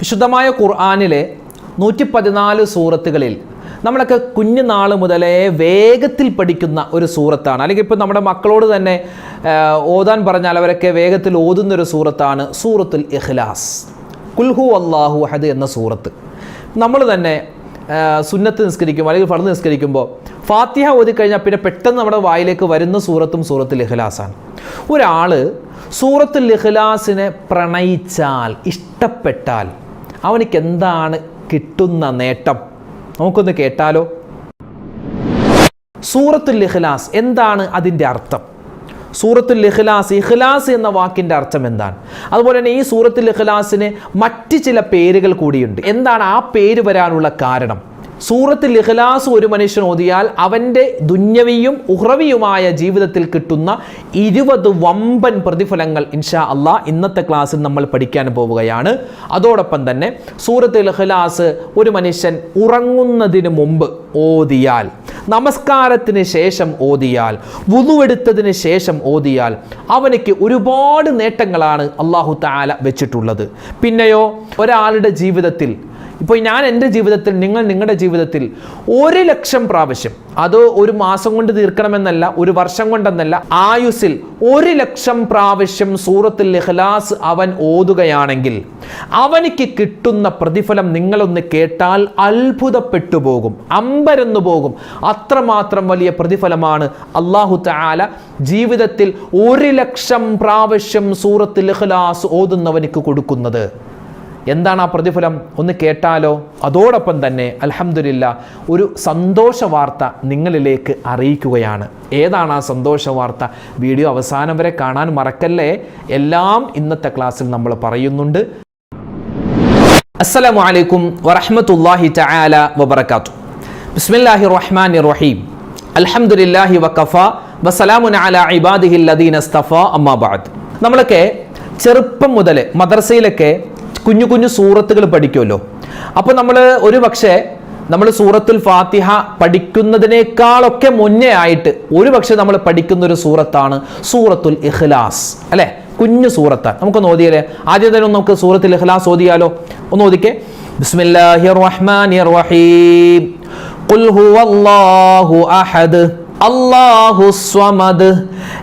വിശുദ്ധമായ ഖുർആാനിലെ നൂറ്റി പതിനാല് സൂറത്തുകളിൽ നമ്മളൊക്കെ കുഞ്ഞുനാൾ മുതലേ വേഗത്തിൽ പഠിക്കുന്ന ഒരു സൂറത്താണ്. അല്ലെങ്കിൽ ഇപ്പോൾ നമ്മുടെ മക്കളോട് തന്നെ ഓതാൻ പറഞ്ഞാൽ അവരൊക്കെ വേഗത്തിൽ ഓതുന്ന ഒരു സൂറത്താണ് സൂറത്തുൽ ഇഖ്ലാസ്. കുൽഹു അള്ളാഹു അഹദ് എന്ന സൂറത്ത്. നമ്മൾ തന്നെ സുന്നത്ത് നിസ്കരിക്കുമ്പോൾ അല്ലെങ്കിൽ ഫർദ് നിസ്കരിക്കുമ്പോൾ ഫാത്തിഹ ഓതി കഴിഞ്ഞാൽ പിന്നെ പെട്ടെന്ന് നമ്മുടെ വായിലേക്ക് വരുന്ന സൂറത്തും സൂറത്തുൽ ഇഖ്ലാസാണ്. ഒരാൾ സൂറത്തുൽ ഇഖ്ലാസിനെ പ്രണയിച്ചാൽ ഇഷ്ടപ്പെട്ടാൽ അവനിക്ക് എന്താണ് കിട്ടുന്ന നേട്ടം? നമുക്കൊന്ന് കേട്ടാലോ? സൂറത്തുൽ ഇഖ്ലാസ് എന്താണ് അതിന്റെ അർത്ഥം? സൂറത്തുൽ ഇഖ്ലാസ് ഇഖ്ലാസ് എന്ന വാക്കിന്റെ അർത്ഥം എന്താണ്? അതുപോലെ തന്നെ ഈ സൂറത്തുൽ ഇഖ്ലാസിന് മറ്റ് ചില പേരുകൾ കൂടിയുണ്ട്. എന്താണ് ആ പേര് വരാനുള്ള കാരണം? സൂറത്തുൽ ഇഖ്ലാസ് ഒരു മനുഷ്യൻ ഓതിയാൽ അവന്റെ ദുന്യവിയും ഉഹ്റവിയുമായ ജീവിതത്തിൽ കിട്ടുന്ന ഇരുപത് വമ്പൻ പ്രതിഫലങ്ങൾ ഇൻഷാ അള്ളാ ഇന്നത്തെ ക്ലാസ്സിൽ നമ്മൾ പഠിക്കാൻ പോവുകയാണ്. അതോടൊപ്പം തന്നെ സൂറത്തുൽ ഇഖ്ലാസ് ഒരു മനുഷ്യൻ ഉറങ്ങുന്നതിന് മുമ്പ് ഓതിയാൽ നമസ്കാരത്തിന് ശേഷം ഓതിയാൽ വുതുവെടുത്തതിന് ശേഷം ഓതിയാൽ അവനക്ക് ഒരുപാട് നേട്ടങ്ങളാണ് അള്ളാഹു താല വെച്ചിട്ടുള്ളത്. പിന്നെയോ ഒരാളുടെ ജീവിതത്തിൽ ഇപ്പോൾ ഞാൻ എന്റെ ജീവിതത്തിൽ നിങ്ങൾ നിങ്ങളുടെ ജീവിതത്തിൽ ഒരു ലക്ഷം പ്രാവശ്യം അത് ഒരു മാസം കൊണ്ട് തീർക്കണമെന്നല്ല ഒരു വർഷം കൊണ്ടെന്നല്ല ആയുസിൽ ഒരു ലക്ഷം പ്രാവശ്യം സൂറത്തിൽ ഇഖ്ലാസ് അവൻ ഓതുകയാണെങ്കിൽ അവനിക്ക് കിട്ടുന്ന പ്രതിഫലം നിങ്ങളൊന്ന് കേട്ടാൽ അത്ഭുതപ്പെട്ടു പോകും അമ്പരന്നു പോകും. അത്രമാത്രം വലിയ പ്രതിഫലമാണ് അള്ളാഹു താല ജീവിതത്തിൽ ഒരു ലക്ഷം പ്രാവശ്യം സൂറത്തുൽ ഇഖ്ലാസ് ഓതുന്നവനിക്ക് കൊടുക്കുന്നത്. എന്താണ് ആ പ്രതിഫലം? ഒന്ന് കേട്ടാലോ? അതോടൊപ്പം തന്നെ അലഹമില്ല ഒരു സന്തോഷ വാർത്ത നിങ്ങളിലേക്ക് അറിയിക്കുകയാണ്. ഏതാണ് ആ സന്തോഷ വാർത്ത? വീഡിയോ അവസാനം വരെ കാണാൻ മറക്കല്ലേ? എല്ലാം ഇന്നത്തെ ക്ലാസ്സിൽ നമ്മൾ പറയുന്നുണ്ട്. അസ്സലാമു അലൈക്കും വറഹ്മത്തുള്ളാഹി തആല വബറകാത്തു. ബിസ്മില്ലാഹി റഹ്മാനി റഹീം. അൽഹംദുലില്ലാഹി വഖഫ വസലാമുൻ അലാ ഇബാദിഹിൽ അമ്മാബാദ് ബഅദ്. നമ്മളൊക്കെ ചെറുപ്പം മുതൽ മദ്രസയിലൊക്കെ കുഞ്ഞു കുഞ്ഞു സൂറത്തുകൾ പഠിക്കുമല്ലോ. അപ്പോൾ നമ്മൾ ഒരു പക്ഷേ നമ്മൾ സൂറത്തുൽ ഫാത്തിഹ പഠിക്കുന്നതിനേക്കാളൊക്കെ മുന്നേ ആയിട്ട് ഒരു പക്ഷേ നമ്മൾ പഠിക്കുന്ന ഒരു സൂറത്താണ് സൂറത്തുൽ ഇഖ്ലാസ്. അല്ലേ? കുഞ്ഞു സൂറത്താണ്. നമുക്കൊന്ന് ഓതിയാലേ. ആദ്യം തന്നെ നമുക്ക് സൂറത്തുൽ ഇഖ്ലാസ് ഓതിയാലോ? ഒന്ന് ഓദിക്കേ ബിസ്മില്ലാഹിർ റഹ്മാനിർ റഹീം. ഖുൽ ഹുവല്ലാഹു അഹദ്. അല്ലാഹു സ്വമദ്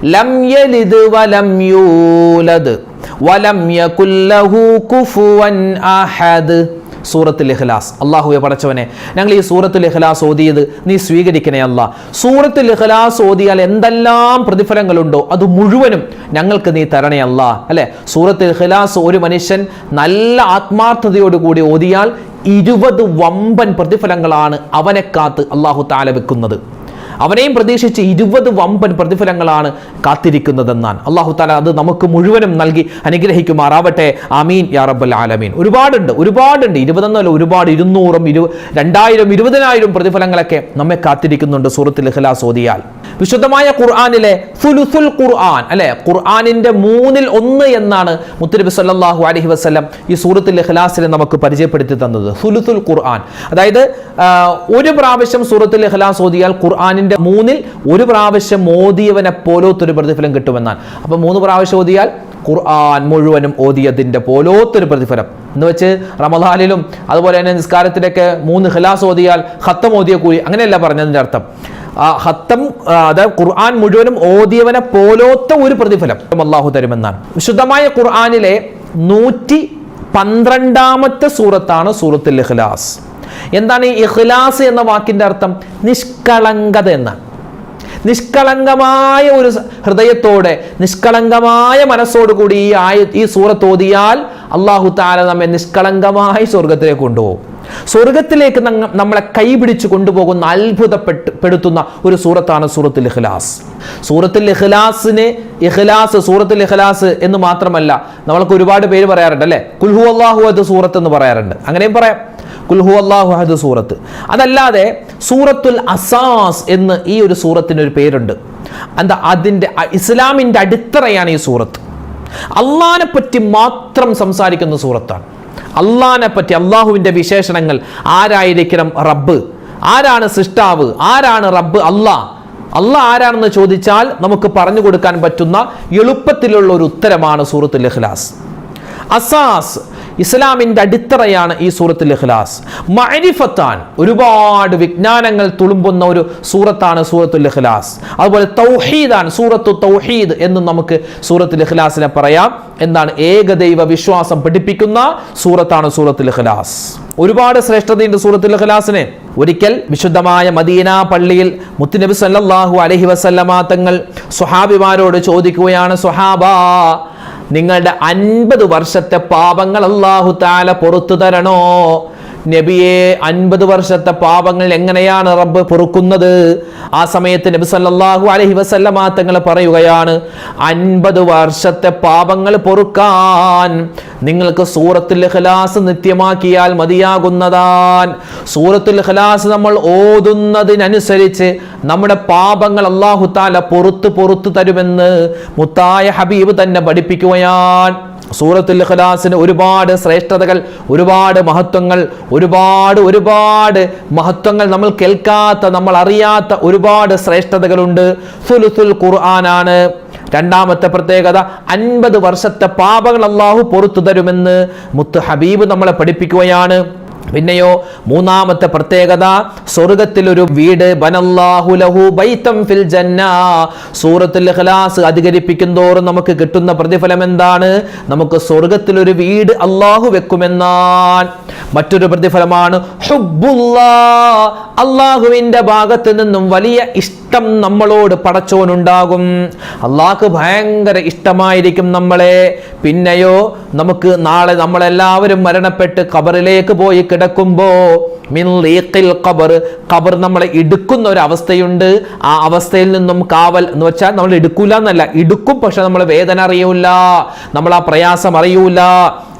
ലം യലിദ് വലം യൂലദ് വലം യകുല്ലഹു കുഫുവൻ അഹദ്. സൂറത്തുൽ ഇഖ്ലാസ്. അള്ളാഹുവെ പടച്ചവനെ ഞങ്ങൾ ഈ സൂറത്തുൽ ഇഖ്ലാസ് ഓതിയത് നീ സ്വീകരിക്കണേ അല്ല. സൂറത്തുൽ ഇഖ്ലാസ് ഓതിയാൽ എന്തെല്ലാം പ്രതിഫലങ്ങളുണ്ടോ അത് മുഴുവനും ഞങ്ങൾക്ക് നീ തരണേ അല്ല. അല്ലെ? സൂറത്തുൽ ഇഖ്ലാസ് ഒരു മനുഷ്യൻ നല്ല ആത്മാർത്ഥതയോടുകൂടി ഓതിയാൽ ഇരുപത് വമ്പൻ പ്രതിഫലങ്ങളാണ് അവനെ കാത്ത് അള്ളാഹു താല വെക്കുന്നത്. അവനെയും പ്രതീക്ഷിച്ച് ഇരുപത് വമ്പൻ പ്രതിഫലങ്ങളാണ് കാത്തിരിക്കുന്നതെന്നാണ്. അള്ളാഹു താല അത് നമുക്ക് മുഴുവനും നൽകി അനുഗ്രഹിക്കുമാറാവട്ടെ. അമീൻ യാ റബ്ബൽ ആലമീൻ. ഒരുപാടുണ്ട് ഒരുപാടുണ്ട്. ഇരുപതെന്നല്ല ഒരുപാട് ഇരുന്നൂറും ഇരു രണ്ടായിരം ഇരുപതിനായിരം പ്രതിഫലങ്ങളൊക്കെ നമ്മെ കാത്തിരിക്കുന്നുണ്ട് സൂറത്തുൽ ഇഖ്ലാസ് ഓതിയാൽ. വിശുദ്ധമായ ഖുർആാനിലെ ഫുലുസുൽ ഖുർആൻ അല്ലെ? ഖുർആാനിന്റെ മൂന്നിൽ ഒന്ന് എന്നാണ് മുത്തനബി സല്ലാഹു അലഹി വസ്ലം ഈ സൂറത്തുൽ ഇഖ്ലാസിനെ നമുക്ക് പരിചയപ്പെടുത്തി തന്നത്. ഫുലുസുൽ ഖുർആൻ. അതായത് ഒരു പ്രാവശ്യം സൂറത്തുൽ ഇഖ്ലാസ് ഓതിയാൽ ഖുർആാനിന്റെ മൂന്നിൽ ഒരു പ്രാവശ്യം ഓതിയവനെ പോലോത്തൊരു പ്രതിഫലം കിട്ടുമെന്നാണ്. അപ്പൊ മൂന്ന് പ്രാവശ്യം ഓതിയാൽ ഖുർആൻ മുഴുവനും ഓതിയതിന്റെ പോലോത്തൊരു പ്രതിഫലം. എന്ന് വെച്ച് റമദാനിലും അതുപോലെ തന്നെ നിസ്കാരത്തിലൊക്കെ മൂന്ന് ഖിലാസ് ഓതിയാൽ ഹത്തം ഓതിയ കൂലി അങ്ങനെയല്ല പറഞ്ഞതിന്റെ അർത്ഥം. ഹത്തം അതായത് ഖുർആൻ മുഴുവനും ഓതിയവനെ പോലോത്ത ഒരു പ്രതിഫലം അള്ളാഹു തരുമെന്നാണ്. വിശുദ്ധമായ ഖുർആാനിലെ നൂറ്റി പന്ത്രണ്ടാമത്തെ സൂറത്താണ് സൂറത്തുൽ ഇഖ്ലാസ് എന്താണ് ഈ ഇഖ്ലാസ് എന്ന വാക്കിന്റെ അർത്ഥം? നിഷ്കളങ്കത എന്നാണ് നിഷ്കളങ്കമായ ഒരു ഹൃദയത്തോടെ നിഷ്കളങ്കമായ മനസ്സോടുകൂടി ഈ ആയ ഈ സൂറത്ത് ഓതിയാൽ അള്ളാഹു താല നമ്മെ നിഷ്കളങ്കമായി സ്വർഗത്തിലേക്ക് കൊണ്ടുപോകും. സ്വർഗത്തിലേക്ക് നമ്മളെ കൈപിടിച്ച് കൊണ്ടുപോകുന്ന അത്ഭുതപ്പെട്ട് പെടുത്തുന്ന ഒരു സൂറത്താണ് സൂറത്തുൽ ഇഖ്ലാസ്. സൂറത്തുൽ ഇഖ്ലാസിന് ഇഖ്ലാസ് സൂറത്തുൽ ഇഖ്ലാസ് എന്ന് മാത്രമല്ല നമ്മൾക്ക് ഒരുപാട് പേര് പറയാറുണ്ട് അല്ലേ? കുൽഹു അള്ളാഹു അത് സൂറത്ത് എന്ന് പറയാറുണ്ട്. അങ്ങനെയും പറയാം. കുൽഹു അള്ളാഹു അഹദ് സൂറത്ത് അതല്ലാതെ സൂറത്തുൽ അസാസ് എന്ന് ഈ ഒരു സൂറത്തിന് ഒരു പേരുണ്ട്. എന്താ? അതിന്റെ ഇസ്ലാമിന്റെ അടിത്തറയാണ് ഈ സൂറത്ത്. അള്ളാനെ പറ്റി മാത്രം സംസാരിക്കുന്ന സൂറത്താണ്. അള്ളാനെ പറ്റി അള്ളാഹുവിന്റെ വിശേഷണങ്ങൾ ആരായിരിക്കണം റബ്ബ്? ആരാണ് സൃഷ്ടാവ്? ആരാണ് റബ്ബ് അള്ളാഹ് അള്ളാഹ് ആരാണെന്ന് ചോദിച്ചാൽ നമുക്ക് പറഞ്ഞു കൊടുക്കാൻ പറ്റുന്ന എളുപ്പത്തിലുള്ള ഒരു ഉത്തരമാണ് സൂറത്തുൽ ഇഖ്ലാസ്. അസാസ് ഇസ്ലാമിന്റെ അടിത്തറയാണ് ഈ സൂറത്തുൽ ഇഖ്ലാസ്. മഅരിഫത്താൻ ഒരുപാട് വിജ്ഞാനങ്ങൾ തുളുമ്പുന്ന ഒരു സൂറത്താണ് സൂറത്തുൽ ഇഖ്ലാസ്. അതുപോലെ തൗഹീദാണ് സൂറത്തു തൗഹീദ് എന്നും നമുക്ക് സൂറത്തുൽ ഇഖ്ലാസിനെ പറയാം. എന്താണ് ഏകദൈവ വിശ്വാസം പഠിപ്പിക്കുന്ന സൂറത്താണ് സൂറത്തുൽ ഇഖ്ലാസ്. ഒരുപാട് ശ്രേഷ്ഠതയുണ്ട് സൂറത്തുൽ ഇഖ്ലാസിന്. ഒരിക്കൽ വിശുദ്ധമായ മദീന പള്ളിയിൽ മുത്തുനബി സല്ലാഹു അലഹി വസല്ലമ തങ്ങൾ സുഹാബിമാരോട് ചോദിക്കുകയാണ് സുഹാബ നിങ്ങളുടെ അൻപത് വർഷത്തെ പാപങ്ങൾ അള്ളാഹു താല പുറത്തു തരണോ? നബിയെ അൻപത് വർഷത്തെ പാപങ്ങൾ എങ്ങനെയാണ് റബ്ബ് പൊറുക്കുന്നത്? ആ സമയത്ത് നബി സല്ലല്ലാഹു അലൈഹി വസല്ലമ തങ്ങൾ പറയുകയാണ് അൻപത് വർഷത്തെ പാപങ്ങൾ പൊറുക്കാൻ നിങ്ങൾക്ക് സൂറത്തുൽ ഇഖ്ലാസ് നിത്യമാക്കിയാൽ മതിയാകുന്നതാൻ. സൂറത്തുൽ ഇഖ്ലാസ് നമ്മൾ ഓതുന്നതിനനുസരിച്ച് നമ്മുടെ പാപങ്ങൾ അള്ളാഹു താല പൊറുത്ത് പൊറുത്ത് തരുമെന്ന് മുത്തായ ഹബീബ് തന്നെ പഠിപ്പിക്കുകയാണ്. സൂറത്തുൽ ഖലാസിന് ഒരുപാട് ശ്രേഷ്ഠതകൾ ഒരുപാട് മഹത്വങ്ങൾ ഒരുപാട് ഒരുപാട് മഹത്വങ്ങൾ നമ്മൾ കേൾക്കാത്ത നമ്മൾ അറിയാത്ത ഒരുപാട് ശ്രേഷ്ഠതകളുണ്ട്. സുലുസുൽ ഖുർആനാണ് രണ്ടാമത്തെ പ്രത്യേകത. അൻപത് വർഷത്തെ പാപങ്ങൾ അള്ളാഹു പൊറത്തു തരുമെന്ന് മുത്ത് ഹബീബ് നമ്മളെ പഠിപ്പിക്കുകയാണ്. പിന്നെയോ മൂന്നാമത്തെ പ്രത്യേകത സ്വർഗത്തിൽ ഒരു വീട് ബനല്ലാഹു ലഹു ബൈത്തം ഫിൽ ജന്ന. സൂറത്തുൽ ഇഖ്ലാസ് അധികരിപ്പിക്കും തോറും നമുക്ക് കിട്ടുന്ന പ്രതിഫലം എന്താണ്? നമുക്ക് സ്വർഗത്തിൽ ഒരു വീട് അള്ളാഹു വെക്കുമെന്നാൽ മറ്റൊരു പ്രതിഫലമാണ് അള്ളാഹുവിന്റെ ഭാഗത്ത് നിന്നും വലിയ ഇഷ്ടം നമ്മളോട് പടച്ചോനുണ്ടാകും. അള്ളാഹ് ഭയങ്കര ഇഷ്ടമായിരിക്കും നമ്മളെ. പിന്നെയോ നമുക്ക് നാളെ നമ്മളെല്ലാവരും മരണപ്പെട്ട് ഖബറിലേക്ക് പോയി കിടക്കുമ്പോ മിൻ ലീഖിൽ ഖബർ ഖബർ നമ്മളെ ഇടുക്കുന്ന ഒരു അവസ്ഥയുണ്ട്. ആ അവസ്ഥയിൽ നിന്നും കാവൽ എന്ന് വെച്ചാൽ നമ്മൾ എടുക്കൂല എന്നല്ല. ഇടുക്കും പക്ഷെ നമ്മൾ വേദന അറിയൂല. നമ്മൾ ആ പ്രയാസം അറിയൂല.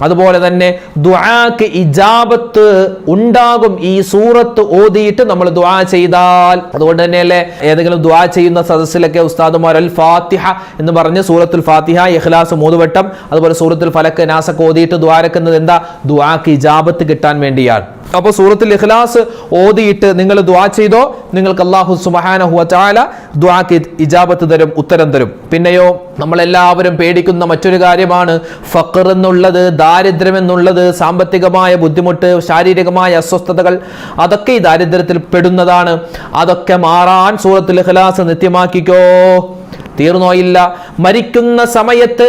അതുപോലെ തന്നെ ദുആക്ക് ഇജാബത്ത് ഉണ്ടാകും. ഈ സൂറത്ത് ഓതിയിട്ട് നമ്മൾ ദുആ ചെയ്താൽ. അതുകൊണ്ട് തന്നെയല്ലേ ഏതെങ്കിലും ദുആ ചെയ്യുന്ന സദസ്സിലൊക്കെ ഉസ്താദുമാർ അൽ ഫാത്തിഹ എന്ന് പറഞ്ഞ് സൂറത്തുൽ ഫാത്തിഹ ഇഖ്ലാസ് മൂന്നുവട്ടം അതുപോലെ സൂറത്തുൽ ഫലക്ക് നാസക്ക് ഓതിയിട്ട് ദ്വാരക്കുന്നത് എന്താ? ദുആക്ക് ഇജാബത്ത് കിട്ടാൻ വേണ്ടിയാണ്. അപ്പോൾ സൂറത്തിൽ ഇഖ്ലാസ് ഓതിയിട്ട് നിങ്ങൾ ദ്വാ ചെയ്തോ നിങ്ങൾക്ക് അള്ളാഹു സുബ്ഹാനഹു വതആല ദ്വാക്ക് ഇജാബത്ത് തരും ഉത്തരം തരും. പിന്നെയോ നമ്മളെല്ലാവരും പേടിക്കുന്ന മറ്റൊരു കാര്യമാണ് ഫക്കർ എന്നുള്ളത് ദാരിദ്ര്യം എന്നുള്ളത് സാമ്പത്തികമായ ബുദ്ധിമുട്ട് ശാരീരികമായ അസ്വസ്ഥതകൾ അതൊക്കെ ഈ ദാരിദ്ര്യത്തിൽ പെടുന്നതാണ്. അതൊക്കെ മാറാൻ സൂറത്തിൽ ഇഖ്ലാസ് നിത്യമാക്കിക്കോ. തീർന്നോ ഇല്ല. മരിക്കുന്ന സമയത്ത്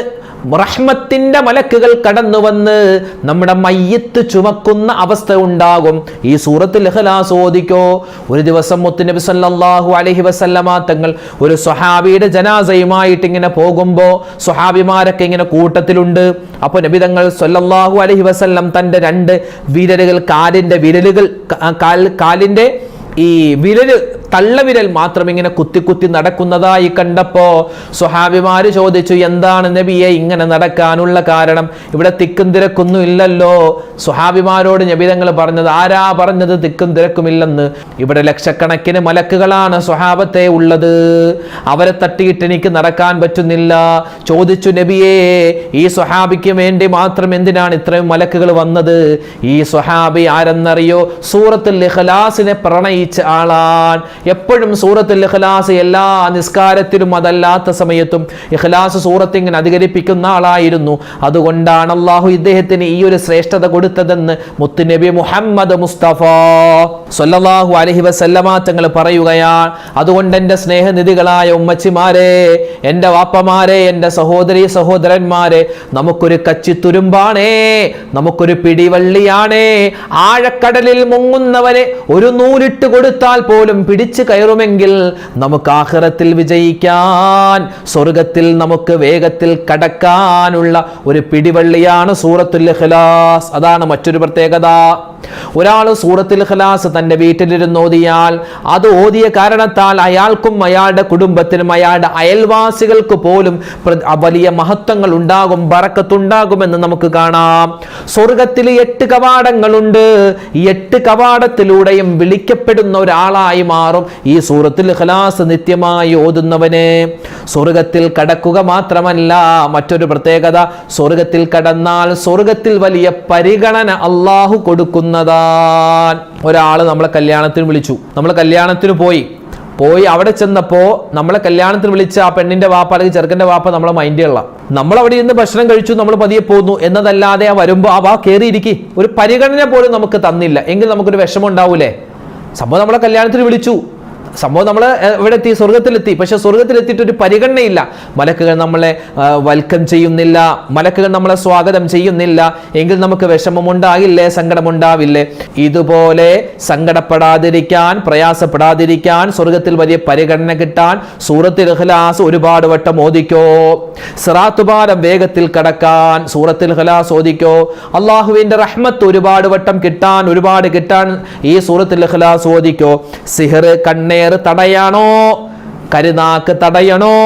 റഹ്മത്തിന്റെ മലക്കുകൾ കടന്നു വന്ന് നമ്മുടെ മയ്യത്ത് ചുമക്കുന്ന അവസ്ഥ ഉണ്ടാകും. ഈ സൂറത്തിൽ ഓദിക്കോ ഒരു ദിവസം മുത്തുനബി സല്ലാഹു അലഹി വസല്ലമ തങ്ങൾ ഒരു സ്വഹാബിയുടെ ജനാസയുമായിട്ട് ഇങ്ങനെ പോകുമ്പോൾ സ്വഹാബിമാരൊക്കെ ഇങ്ങനെ കൂട്ടത്തിലുണ്ട്. അപ്പോൾ നബി തങ്ങൾ സല്ലല്ലാഹു അലൈഹി വസല്ലം തന്റെ രണ്ട് വിരലുകൾ കാലിന്റെ വിരലുകൾ കാൽ കാലിന്റെ ഈ വിരൽ തള്ളവിരൽ മാത്രം ഇങ്ങനെ കുത്തി കുത്തി നടക്കുന്നതായി കണ്ടപ്പോ സ്വഹാബിമാര് ചോദിച്ചു എന്താണ് നബിയെ ഇങ്ങനെ നടക്കാനുള്ള കാരണം? ഇവിടെ തിക്കും തിരക്കൊന്നും ഇല്ലല്ലോ. സ്വഹാബിമാരോട് നബിതങ്ങൾ പറഞ്ഞത് ആരാ പറഞ്ഞത് തിക്കും തിരക്കുമില്ലെന്ന്? ഇവിടെ ലക്ഷക്കണക്കിന് മലക്കുകളാണ് സ്വഹാബത്തെ ഉള്ളത്. അവരെ തട്ടിയിട്ട് എനിക്ക് നടക്കാൻ പറ്റുന്നില്ല. ചോദിച്ചു നബിയെ ഈ സ്വഹാബിക്ക് വേണ്ടി മാത്രം എന്തിനാണ് ഇത്രയും മലക്കുകൾ വന്നത്? ഈ സ്വഹാബി ആരെന്നറിയോ? സൂറത്തുൽ ഇഖ്ലാസിനെ പ്രണയിച്ച ആളാൻ എപ്പോഴും സൂറത്തിൽ ഇഖ്ലാസ് എല്ലാ നിസ്കാരത്തിലും അതല്ലാത്ത സമയത്തും ഇഖ്ലാസ് സൂറത്ത് ഇങ്ങനെ അധികരിപ്പിക്കുന്ന ആളായിരുന്നു. അതുകൊണ്ടാണ് അള്ളാഹു ഇദ്ദേഹത്തിന് ഈ ഒരു ശ്രേഷ്ഠത കൊടുത്തതെന്ന് മുത്തുനബി മുഹമ്മദ് മുസ്തഫ സൊല്ലാഹു അലഹി വസല്ലമ തങ്ങൾ പറയുകയാണ്. അതുകൊണ്ട് എന്റെ സ്നേഹനിധികളായ ഉമ്മച്ചിമാരെ എന്റെ വാപ്പമാരെ എന്റെ സഹോദരി സഹോദരന്മാരെ നമുക്കൊരു കച്ചിത്തുരുമ്പാണേ നമുക്കൊരു പിടിവള്ളിയാണേ. ആഴക്കടലിൽ മുങ്ങുന്നവനെ ഒരു നൂലിട്ട് കൊടുത്താൽ പോലും പിടിച്ചു കയറുമെങ്കിൽ നമുക്ക് ആഹ്റത്തിൽ വിജയിക്കാൻ സ്വർഗത്തിൽ നമുക്ക് വേഗത്തിൽ കടക്കാനുള്ള ഒരു പിടിവള്ളിയാണ് സൂറത്തുൽ അതാണ് മറ്റൊരു പ്രത്യേകത. ഒരാൾ സൂറത്തിൽ ഖലാസ് തന്റെ വീട്ടിലിരുന്ന് ഓതിയാൽ അത് ഓതിയ കാരണത്താൽ അയാൾക്കും അയാളുടെ കുടുംബത്തിനും അയാളുടെ അയൽവാസികൾക്ക് പോലും വലിയ മഹത്വങ്ങൾ ഉണ്ടാകും ബറക്കത്തുണ്ടാകുമെന്ന് നമുക്ക് കാണാം. സ്വർഗത്തിൽ എട്ട് കവാടങ്ങളുണ്ട്. എട്ട് കവാടത്തിലൂടെയും വിളിക്കപ്പെടുന്ന ഒരാളായി മാറും ഈ സൂറത്തിൽ ഖലാസ് നിത്യമായി ഓതുന്നവന്. സ്വർഗത്തിൽ കടക്കുക മാത്രമല്ല മറ്റൊരു പ്രത്യേകത സ്വർഗത്തിൽ കടന്നാൽ സ്വർഗത്തിൽ വലിയ പരിഗണന അള്ളാഹു കൊടുക്കുന്നതാൻ ഒരാൾ നമ്മളെ കല്യാണത്തിന് വിളിച്ചു. നമ്മൾ കല്യാണത്തിന് പോയി. പോയി അവിടെ ചെന്നപ്പോൾ നമ്മളെ കല്യാണത്തിന് വിളിച്ച ആ പെണ്ണിന്റെ വാപ്പ അല്ലെങ്കിൽ ചെറുക്കന്റെ വാപ്പ നമ്മളെ മൈൻഡുള്ള നമ്മൾ അവിടെ ഇരുന്ന് ഭക്ഷണം കഴിച്ചു നമ്മൾ പതിയെ പോന്നു. എന്നതല്ലാതെ ആ വരുമ്പോൾ ആ വാ കയറിയിരിക്കി ഒരു പരിഗണന പോലും നമുക്ക് തന്നില്ല. എങ്കിൽ നമുക്കൊരു വിഷമം ഉണ്ടാവൂലേ? സംഭവം നമ്മളെ കല്യാണത്തിന് വിളിച്ചു. സംഭവം നമ്മൾ ഇവിടെ എത്തി സ്വർഗത്തിലെത്തി പക്ഷെ സ്വർഗത്തിലെത്തിയിട്ട് ഒരു പരിഗണനയില്ല. മലക്കുകൾ നമ്മളെ വെൽക്കം ചെയ്യുന്നില്ല. മലക്കുകൾ നമ്മളെ സ്വാഗതം ചെയ്യുന്നില്ല. എങ്കിൽ നമുക്ക് വിഷമമുണ്ടാകില്ലേ? സങ്കടമുണ്ടാവില്ലേ? ഇതുപോലെ സങ്കടപ്പെടാതിരിക്കാൻ പ്രയാസപ്പെടാതിരിക്കാൻ സ്വർഗത്തിൽ വലിയ പരിഗണന കിട്ടാൻ സൂറത്തിൽ ഹലാസ് ഒരുപാട് വട്ടം ഓദിക്കോ സിറാത്തുപാലം വേഗത്തിൽ കടക്കാൻ സൂറത്തിൽ ഹലാസ് ഓദിക്കോ അള്ളാഹുവിന്റെ റഹ്മത്ത് ഒരുപാട് വട്ടം കിട്ടാൻ ഒരുപാട് കിട്ടാൻ ഈ സൂറത്തിൽ ഹലാസ് ഓദിക്കോ സിഹർ കണ്ണേർ തടയാണോ? കരുനാക്ക് തടയണോ?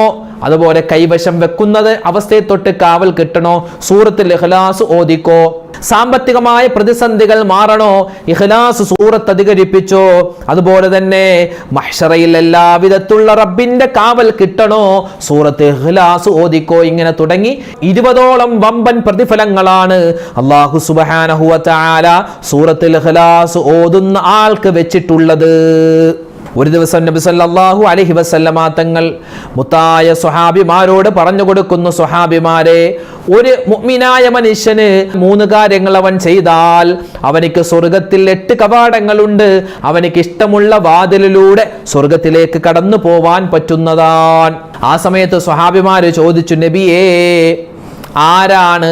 അതുപോലെ കൈവശം വെക്കുന്നത് അവസ്ഥയെ തൊട്ട് കാവൽ കിട്ടണോ? സൂറത്തിൽ ഇഖ്ലാസ് ഓദിക്കോ സാമ്പത്തികമായ പ്രതിസന്ധികൾ മാറണോ? ഇഖ്ലാസ് സൂറത്ത് അധികരിപ്പിച്ചോ? അതുപോലെ തന്നെ മഹ്ഷറയിൽ എല്ലാവിധത്തുള്ള റബ്ബിന്റെ കാവൽ കിട്ടണോ? സൂറത്ത് ഇഖ്ലാസ് ഓദിക്കോ ഇങ്ങനെ തുടങ്ങി ഇരുപതോളം വമ്പൻ പ്രതിഫലങ്ങളാണ് അള്ളാഹു സുബ്ഹാനഹു സൂറത്ത് സൂറത്തിൽ ഇഖ്ലാസ് ഓതുന്ന ആൾക്ക് വെച്ചിട്ടുള്ളത്. ഒരു ദിവസം നബി സല്ലല്ലാഹു അലൈഹി വസല്ലമ തങ്ങൾ മുത്തായ സ്വഹാബിമാരോട് പറഞ്ഞു കൊടുക്കുന്നു സ്വഹാബിമാരെ ഒരു മുഅ്മിനായ മനുഷ്യന് മൂന്ന് കാര്യങ്ങൾ അവൻ ചെയ്താൽ അവനിക്ക് സ്വർഗത്തിൽ എട്ട് കവാടങ്ങളുണ്ട്. അവനിക്ക് ഇഷ്ടമുള്ള വാതിലിലൂടെ സ്വർഗത്തിലേക്ക് കടന്നു പോവാൻ പറ്റുന്നതാണ്. ആ സമയത്ത് സ്വഹാബിമാര് ചോദിച്ചു നബിയേ ആരാണ്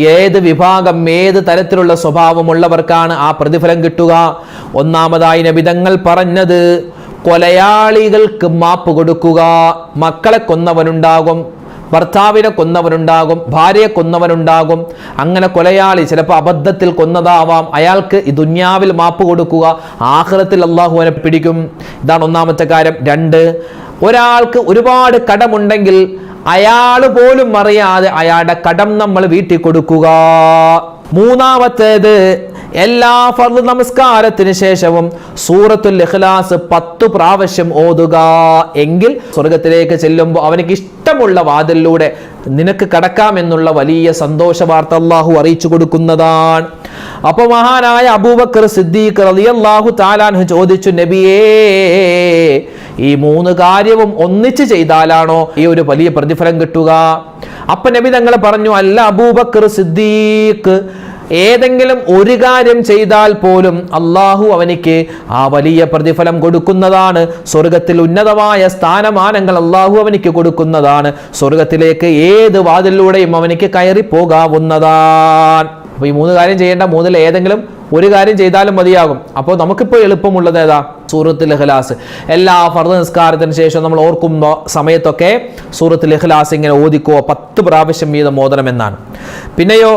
ഏത് വിഭാഗം ഏത് തരത്തിലുള്ള സ്വഭാവമുള്ളവർക്കാണ് ആ പ്രതിഫലം കിട്ടുക? ഒന്നാമതായി നബിതങ്ങൾ പറഞ്ഞത് കൊലയാളികൾക്ക് മാപ്പ് കൊടുക്കുക. മക്കളെ കൊന്നവനുണ്ടാകും ഭർത്താവിനെ കൊന്നവനുണ്ടാകും ഭാര്യയെ കൊന്നവനുണ്ടാകും. അങ്ങനെ കൊലയാളി ചിലപ്പോൾ അബദ്ധത്തിൽ കൊന്നതാവാം. അയാൾക്ക് ഈ ദുന്യാവിൽ മാപ്പ് കൊടുക്കുക ആഹ്ലത്തിൽ അള്ളാഹുവിനെ പിടിക്കും. ഇതാണ് ഒന്നാമത്തെ കാര്യം. രണ്ട് ഒരാൾക്ക് ഒരുപാട് കടമുണ്ടെങ്കിൽ അയാൾ പോലും അറിയാതെ അയാളുടെ കടം നമ്മൾ വീട്ടിൽ കൊടുക്കുക. മൂന്നാമത്തേത് എല്ലാ ഫർദ് നമസ്കാരത്തിന് ശേഷവും സൂറത്തുൽ ഇഖ്ലാസ് പത്തു പ്രാവശ്യം ഓതുക. എങ്കിൽ സ്വർഗത്തിലേക്ക് ചെല്ലുമ്പോൾ അവനക്ക് ഇഷ്ടമുള്ള വാതിലിലൂടെ നിനക്ക് കടക്കാമെന്നുള്ള വലിയ സന്തോഷ വാർത്ത അള്ളാഹു അറിയിച്ചു കൊടുക്കുന്നതാണ്. അപ്പൊ മഹാനായ അബൂബക്കർ സിദ്ദീഖ് റളിയല്ലാഹു താലാൻഹു ചോദിച്ചു നബിയേ ഈ മൂന്ന് കാര്യവും ഒന്നിച്ച് ചെയ്താലാണോ ഈ ഒരു വലിയ പ്രതിഫലം കിട്ടുക? അപ്പൊ നബി തങ്ങൾ പറഞ്ഞു അല്ല അബൂബക്കർ സിദ്ദീഖ് ഏതെങ്കിലും ഒരു കാര്യം ചെയ്താൽ പോലും അള്ളാഹു അവനിക്ക് ആ വലിയ പ്രതിഫലം കൊടുക്കുന്നതാണ്. സ്വർഗത്തിൽ ഉന്നതമായ സ്ഥാനമാനങ്ങൾ അള്ളാഹു അവനിക്ക് കൊടുക്കുന്നതാണ്. സ്വർഗത്തിലേക്ക് ഏത് വാതിലൂടെയും അവനിക്ക് കയറി പോകാവുന്നതാണ് അപ്പൊ ഈ മൂന്ന് കാര്യം ചെയ്യേണ്ട മൂന്നിൽ ഏതെങ്കിലും ഒരു കാര്യം ചെയ്താലും മതിയാകും. അപ്പോൾ നമുക്കിപ്പോൾ എളുപ്പമുള്ളത് ഏതാ? സൂറത്തുൽ ഇഖ്ലാസ്. എല്ലാ ഫർദ് നിസ്കാരത്തിന് ശേഷം നമ്മൾ ഓർക്കുമ്പോൾ സമയത്തൊക്കെ സൂറത്തുൽ ഇഖ്ലാസ് ഇങ്ങനെ ഓദിക്കുവോ പത്ത് പ്രാവശ്യം വീതം മോദനം എന്നാണ് പിന്നെയോ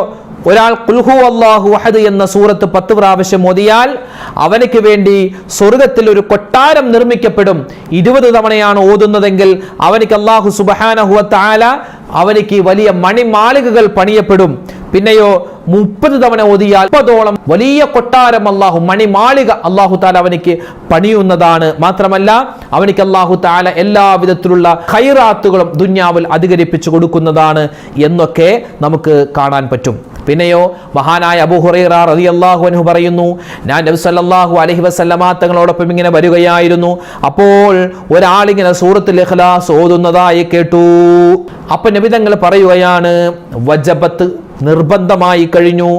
ഒരാൾ കുൽഹു അള്ളാഹു അഹദ് എന്ന സൂറത്ത് പത്ത് പ്രാവശ്യം ഓതിയാൽ അവനക്ക് വേണ്ടി സ്വർഗത്തിൽ ഒരു കൊട്ടാരം നിർമ്മിക്കപ്പെടും. ഇരുപത് തവണയാണ് ഓതുന്നതെങ്കിൽ അവനിക്ക് അള്ളാഹു സുബഹാനഹുവ താല അവനിക്ക് വലിയ മണിമാളികകൾ പണിയപ്പെടും. പിന്നെയോ മുപ്പത് തവണ ഓതിയാൽ മുപ്പതോളം വലിയ കൊട്ടാരം അള്ളാഹു മണിമാളിക അള്ളാഹു താല അവനിക്ക് പണിയുന്നതാണ്. മാത്രമല്ല അവനിക്ക് അള്ളാഹു താല എല്ലാവിധത്തിലുള്ള ഖൈറാത്തുകളും ദുന്യാവിൽ അധികരിപ്പിച്ചു കൊടുക്കുന്നതാണ് എന്നൊക്കെ നമുക്ക് കാണാൻ പറ്റും. പിന്നെയോ മഹാനായ അബുഹുറൈറ റളിയല്ലാഹു അൻഹു പറയുന്നു ഞാൻ നബി സല്ലല്ലാഹു അലൈഹി വസല്ലമ തങ്ങളോടൊപ്പം ഇങ്ങനെ വരികയായിരുന്നു. അപ്പോൾ ഒരാളിങ്ങനെ സൂറത്തുൽ ഇഖ്ലാസ് ഓതുന്നതായി കേട്ടു. അപ്പൊ നബി തങ്ങൾ പറയുകയാണ് വജബത്ത് നിർബന്ധമായി കഴിഞ്ഞു.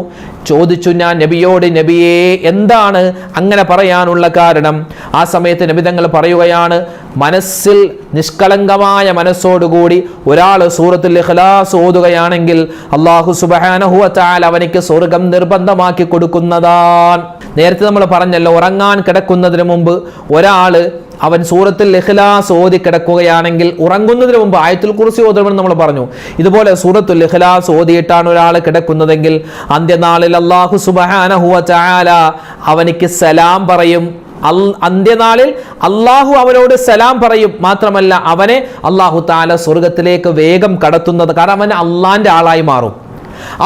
ചോദിച്ചു ഞാൻ നബിയോട് നബിയെ എന്താണ് അങ്ങനെ പറയാനുള്ള കാരണം? ആ സമയത്ത് നബിതങ്ങൾ പറയുകയാണ് മനസ്സിൽ നിഷ്കളങ്കമായ മനസ്സോടുകൂടി ഒരാൾ സൂറത്തുൽ ഇഖ്ലാസ് ഓതുകയാണെങ്കിൽ അള്ളാഹു സുബ്ഹാനഹു വ തആല അവനിക്ക് സ്വർഗം നിർബന്ധമാക്കി കൊടുക്കുന്നതാണ്. നേരത്തെ നമ്മൾ പറഞ്ഞല്ലോ ഉറങ്ങാൻ കിടക്കുന്നതിന് മുമ്പ് ഒരാൾ അവൻ സൂറത്തിൽ ലഹ്ലാസ് ഓതി കിടക്കുകയാണെങ്കിൽ ഉറങ്ങുന്നതിന് മുമ്പ് ആയത്തുൽ കുറിച്ച് ഓതണമെന്ന് നമ്മൾ പറഞ്ഞു. ഇതുപോലെ സൂറത്തുൽ ലഹ്ലാസ് ഓതിയിട്ടാണ് ഒരാൾ കിടക്കുന്നതെങ്കിൽ അന്ത്യനാളിൽ അള്ളാഹു സുബ്ഹാനഹു വ തആല അവനിക്ക് സലാം പറയും. അൽ- അന്ത്യനാളിൽ അള്ളാഹു അവനോട് സലാം പറയും. മാത്രമല്ല അവനെ അള്ളാഹു താല സ്വർഗത്തിലേക്ക് വേഗം കടത്തുന്നത് കാരണം അവൻ അള്ളാന്റെ ആളായി മാറും.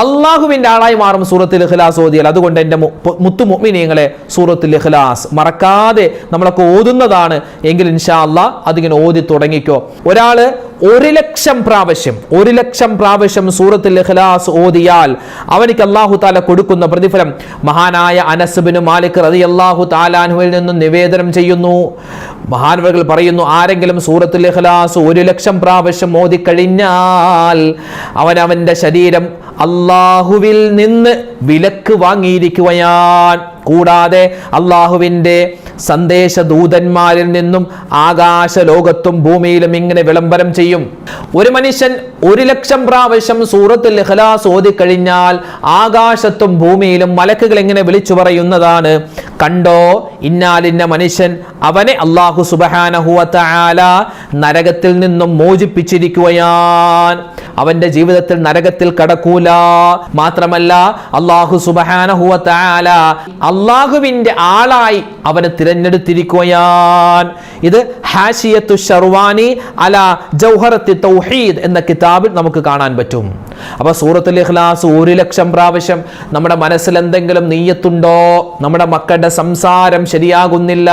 അള്ളാഹുവിന്റെ ആളായി മാറും സൂറത്തിൽ ഇഖ്ലാസ് ഓതിയാൽ. അതുകൊണ്ട് എന്റെ മുത്തു മുഅ്മിനീങ്ങളെ സൂറത്തിൽ ഇഖ്ലാസ് മറക്കാതെ നമ്മളൊക്കെ ഓതുന്നതാണ്. എങ്കിൽ ഇൻഷാ അള്ളാഹ് അതിങ്ങനെ ഓതി തുടങ്ങിക്കോ. ഒരാൾ ഒരു ലക്ഷം പ്രാവശ്യം ഒരു ലക്ഷം പ്രാവശ്യം സൂറത്തുൽ ഇഖ്ലാസ് ഓതിയാൽ അവനിക്ക് അള്ളാഹു താല കൊടുക്കുന്ന പ്രതിഫലം. മഹാനായ അനസ്ബിന് മാലിക് റതി അള്ളാഹു താലാനുവിൽ നിന്നും നിവേദനം ചെയ്യുന്നു. മഹാനവകൾ പറയുന്നു ആരെങ്കിലും സൂറത്തുൽ ഇഖ്ലാസ് ഒരു ലക്ഷം പ്രാവശ്യം ഓതിക്കഴിഞ്ഞാൽ അവൻ അവന്റെ ശരീരം അള്ളാഹുവിൽ നിന്ന് വിലക്ക് വാങ്ങിയിരിക്കുകയാൻ കൂടാതെ അള്ളാഹുവിന്റെ സന്ദേശ ദൂതന്മാരിൽ നിന്നും ആകാശ ലോകത്തും ഭൂമിയിലും ഇങ്ങനെ വിളംബരം ചെയ്യും. ഒരു മനുഷ്യൻ ഒരു ലക്ഷം പ്രാവശ്യം സൂറത്തുൽ ഇഖ്ലാസ് ഓതിക്കഴിഞ്ഞാൽ ആകാശത്തും ഭൂമിയിലും മലക്കുകൾ എങ്ങനെ വിളിച്ചു പറയുന്നതാണ്. കണ്ടോ? ഇന്നാലിന്ന മനുഷ്യൻ അവനെ അള്ളാഹു സുബഹാനഹുല നരകത്തിൽ നിന്നും മോചിപ്പിച്ചിരിക്കുകയാൻ അവന്റെ ജീവിതത്തിൽ നരകത്തിൽ കടക്കൂല. മാത്രമല്ല അള്ളാഹു സുബഹാനഹുവല അള്ളാഹുവിന്റെ ആളായി അവനെ തിരഞ്ഞെടുത്തിരിക്കുകയാൻ ഇത് ഹാഷിയത്തു ഷർവാനി അല ജൗഹറത്തി തൗഹീദ് എന്ന കിതാബിൽ നമുക്ക് കാണാൻ പറ്റും. അപ്പൊ സൂറത്തുൽ ഇഖ്ലാസ് ഒരു ലക്ഷം പ്രാവശ്യം നമ്മുടെ മനസ്സിൽ എന്തെങ്കിലും നീയത്തുണ്ടോ നമ്മുടെ മക്കളുടെ സംസാരം ശരിയാകുന്നില്ല.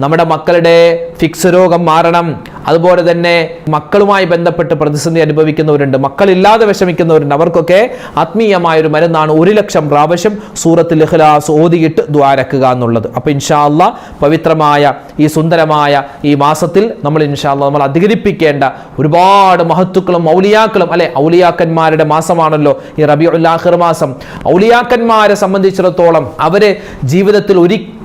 നമ്മുടെ മക്കളുടെ ഫിക്സ് രോഗം മാറണം. അതുപോലെ തന്നെ മക്കളുമായി ബന്ധപ്പെട്ട് പ്രതിസന്ധി അനുഭവിക്കുന്നവരുണ്ട്. മക്കളില്ലാതെ വിഷമിക്കുന്നവരുണ്ട്. അവർക്കൊക്കെ ആത്മീയമായ ഒരു മരുന്നാണ് ഒരു ലക്ഷം പ്രാവശ്യം സൂറത്തുൽ ഇഖ്ലാസ് ഓതിയിട്ട് ദ്വാരക്കുക എന്നുള്ളത്. അപ്പൊ ഇൻഷാല്ല പവിത്രമായ ഈ സുന്ദരമായ ഈ മാസത്തിൽ നമ്മൾ ഇൻഷാല്ല നമ്മൾ അധികരിപ്പിക്കേണ്ട ഒരുപാട് മഹത്തുക്കളും ഔലിയാക്കളും അല്ലെ ഔലിയാക്കന്മാരുടെ മാസമാണല്ലോ ഈ റബി ഉല്ലാഹിർ മാസം. ഔലിയാക്കന്മാരെ സംബന്ധിച്ചിടത്തോളം അവരെ ജീവിതത്തിൽ ഒരിക്കലും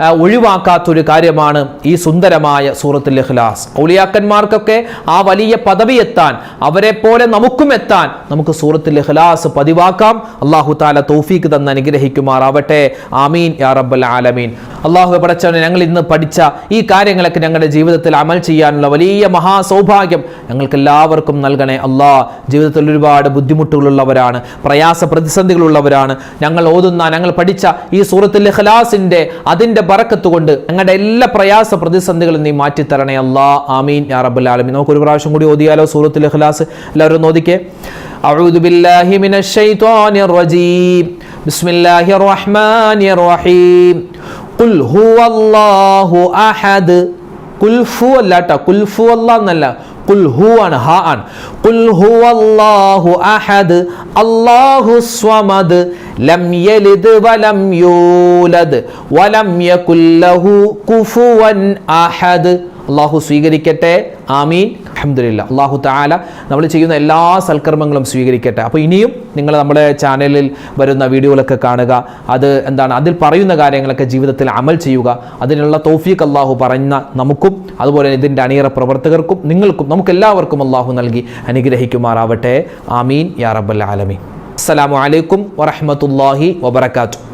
ആ, ഒഴിവാക്കാത്തൊരു കാര്യമാണ് ഈ സുന്ദരമായ സൂറത്തുൽ ഇഖ്ലാസ്. ഔലിയാക്കന്മാർക്കൊക്കെ ആ വലിയ പദവി എത്താൻ അവരെ പോലെ നമുക്കും എത്താൻ നമുക്ക് സൂറത്തുൽ ഇഖ്ലാസ് പതിവാക്കാം. അള്ളാഹു താല തൗഫീക്ക് തന്ന് അനുഗ്രഹിക്കുമാറാവട്ടെ. ആമീൻ യാ റബ്ബൽ ആലമീൻ. അള്ളാഹു പടച്ചവനെ ഞങ്ങൾ ഇന്ന് പഠിച്ച ഈ കാര്യങ്ങളൊക്കെ ഞങ്ങളുടെ ജീവിതത്തിൽ അമൽ ചെയ്യാനുള്ള വലിയ മഹാസൗഭാഗ്യം ഞങ്ങൾക്ക് എല്ലാവർക്കും നൽകണേ അള്ളാ ജീവിതത്തിൽ ഒരുപാട് ബുദ്ധിമുട്ടുകളുള്ളവരാണ് പ്രയാസ പ്രതിസന്ധികളുള്ളവരാണ്. ഞങ്ങൾ ഓതുന്ന ഞങ്ങൾ പഠിച്ച ഈ സൂറത്തുൽ ഇഖ്ലാസിന്റെ അതിന്റെ ബറക്കത്ത് കൊണ്ട് ഞങ്ങളുടെ എല്ലാ പ്രയാസ പ്രതിസന്ധികളും നീ മാറ്റിത്തരണേ അല്ലാ ആമീൻ യാ റബ്ബൽ ആലമീൻ നമുക്ക് ഒരു പ്രാവശ്യം കൂടി ഓതിയാലോ സൂറത്തുൽ ഇഖ്ലാസ് എല്ലാവരും നോദിക്കേ أعوذ بالله من الشيطان الرجيم بسم الله الرحمن الرحيم قل هو الله أحد കുൽ ഹു അല്ല കേട്ടോ കുൽ ഹു അല്ല എന്നല്ല കുൽ ഹു ആണ് ഹ ആണ് കുൽ ഹു അല്ലാഹു അഹദ് അല്ലാഹു സ്വമദ് ലം യലിദ് വലം യൂലദ് വലം യകുൽ ലഹു കുഫുവൻ അഹദ്. അള്ളാഹു സ്വീകരിക്കട്ടെ. ആമീൻ. അഹമ്മദില്ല അള്ളാഹു താല നമ്മൾ ചെയ്യുന്ന എല്ലാ സൽക്കർമ്മങ്ങളും സ്വീകരിക്കട്ടെ. അപ്പോൾ ഇനിയും നിങ്ങൾ നമ്മുടെ ചാനലിൽ വരുന്ന വീഡിയോകളൊക്കെ കാണുക. അത് എന്താണ്? അതിൽ പറയുന്ന കാര്യങ്ങളൊക്കെ ജീവിതത്തിൽ അമൽ ചെയ്യുക. അതിനുള്ള തോഫീഖ് അള്ളാഹു പറഞ്ഞ നമുക്കും അതുപോലെ ഇതിന്റെ അണിയറ പ്രവർത്തകർക്കും നിങ്ങൾക്കും നമുക്ക് എല്ലാവർക്കും അള്ളാഹു നൽകി അനുഗ്രഹിക്കുമാറാവട്ടെ. ആമീൻ. യാ റബ്ബൽ ആലമീൻ. അസ്സലാമു അലൈക്കും വറഹ്മത്തുള്ളാഹി വബറകാതുഹു.